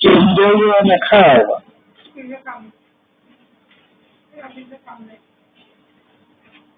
Just do it on the car.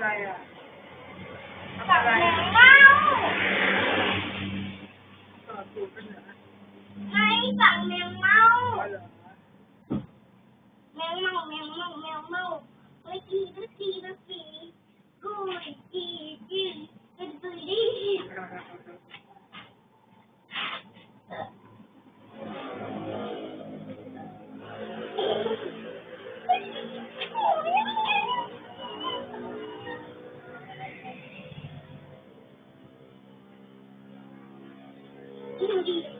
อะไรอะจับอะไรแมวต่อสูตรกันเหรอไม่จับแมวเมาเหมวเมาแมมาแมวเมาไปกีดูสีดูสีกูจีจีเป็ดี technology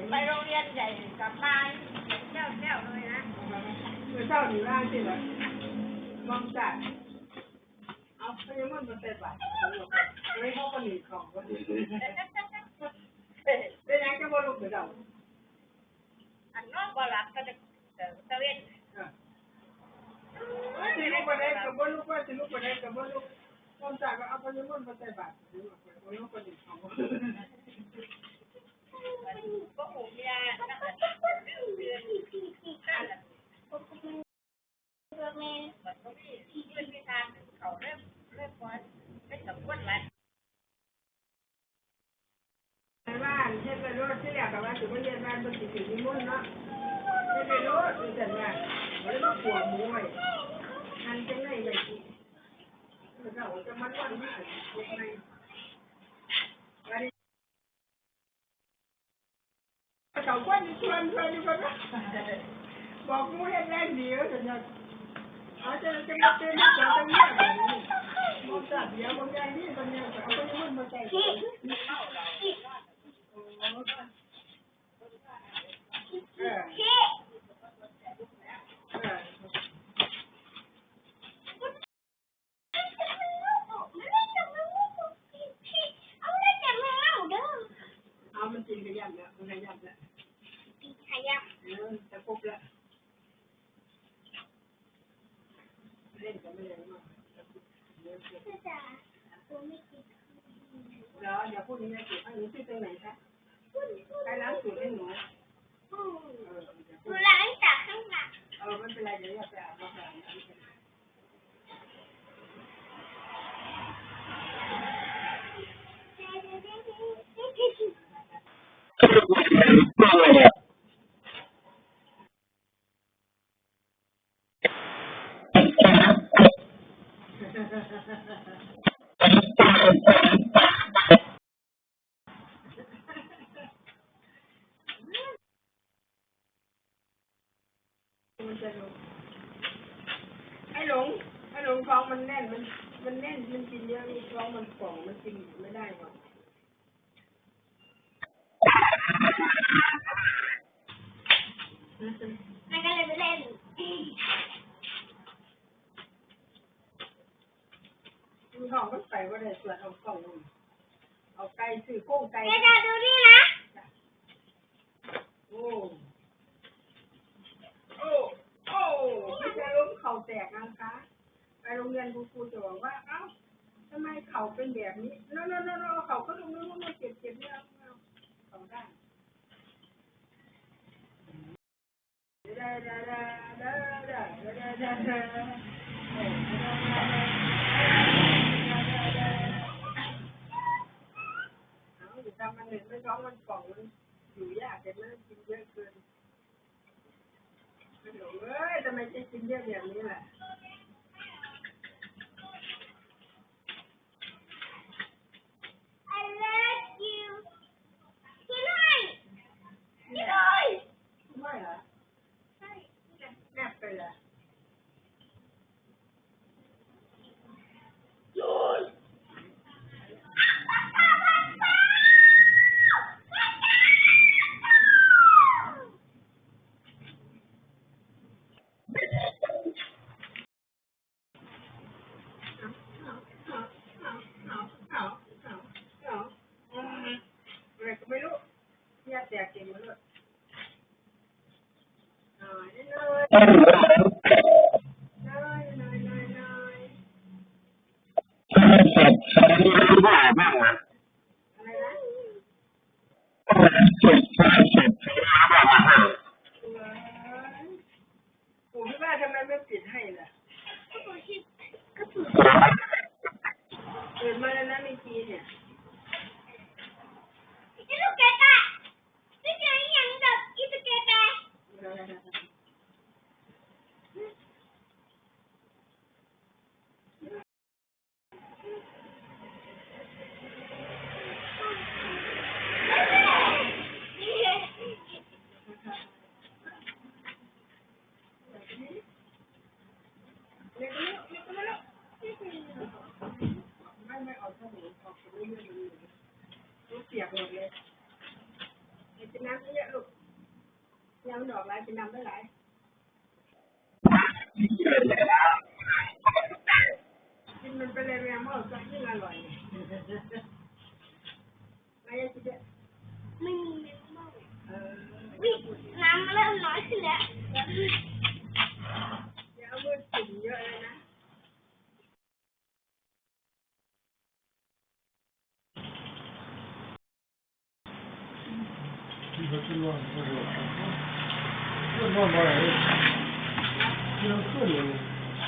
ไก่ไปไม่โรงเรียนใหญ่กลับมาเจ้าเจ้าเลยนะเมื่อเช้าหนีร่างสิเหรอมองจัดเอาไปยังมันมาเตะบาทไม่เขาก็หนีของก็ดีเป็นยังจะมาลุกเหมือนเราอันน้องบ่หลับก็จะตะเวนสิลูกไปได้กับบ่ลูกว่าสิลูกไปได้กับบ่ลูกมองจัดก็เอาไปยังมันมาเตะบาทไม่เขาก็หนีของ ก็หูยาเดือนข้าวเบอร์เมนมันก็มีเรื่องที่ทางเขาเริ่มเริ่มพอไม่สมควรแล้วในบ้านเช่นไปรถที่แรกกับว่าถึงว่าเรียนบ้านเป็นสิ่งที่มุ่นเนาะไม่ไปรถคือแต่ว่าไม่ได้ขวบมวยอันจะไงเลยเราจะมันวันนี้ยังไงวันนี้ เขาควรจะชวนชวนอยู่กันนะบอกมูเห็นแรงดีก็จะจะเอาจะจะมาเต้นมาจะจะเงียบแบบนี้มองจัดเดี๋ยวบางอย่างนี่บางอย่างเอาไปมุ่นมาใจเออ 我明的值班，明天背背来。 มันแน่นมัน มันแน่นมันกินเยอะนี่ท้องมันป่องมันกินไม่ได้หรอกมันก็เลยไปเล่นมีท้องมันไปว่าได้ส่วนเอากล่องนึงเอาไก่ซื้อโค้งไก่แกจะดูนี่นะ โอ้ โอ้ โอ้ไม่ใช่ล้มเข่าแตกนะคะ ไปโรงเรียนครูครูจะบอกว่า เอ้าทำไม เขาเป็นแบบนี้โน่นโน่นโน่นเขาก็ลงนู้นมาเจ็บเจ็บเนี่ยเขาได้ดาดาดาดาดาดาดาดาดาเอยู่ทำมันหนึ่งไม่ท้องมันป่องมันอยู่ยากแต่มันกินเยอะเกินเอ้ยทำไมจะกินเยอะแบบนี้ล่ะ and uh, น้ำเยอะลูกยำดอกลายกินน้ำไม่ไหลกินมันไปเลยแม่หม้อก็ยิ่งอร่อยไม่ยังกินเยไม่มีเมมโมเออวิน้ำเริ่มน้อยขึ้นแล้วอย่าเอามือจุ่มเยอะเลยนะ 个最多的就是这慢慢来，就是这里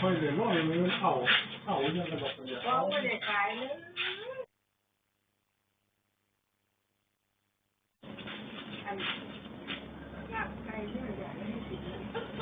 可以的，那里没差我，差我现在都可以。Thank you.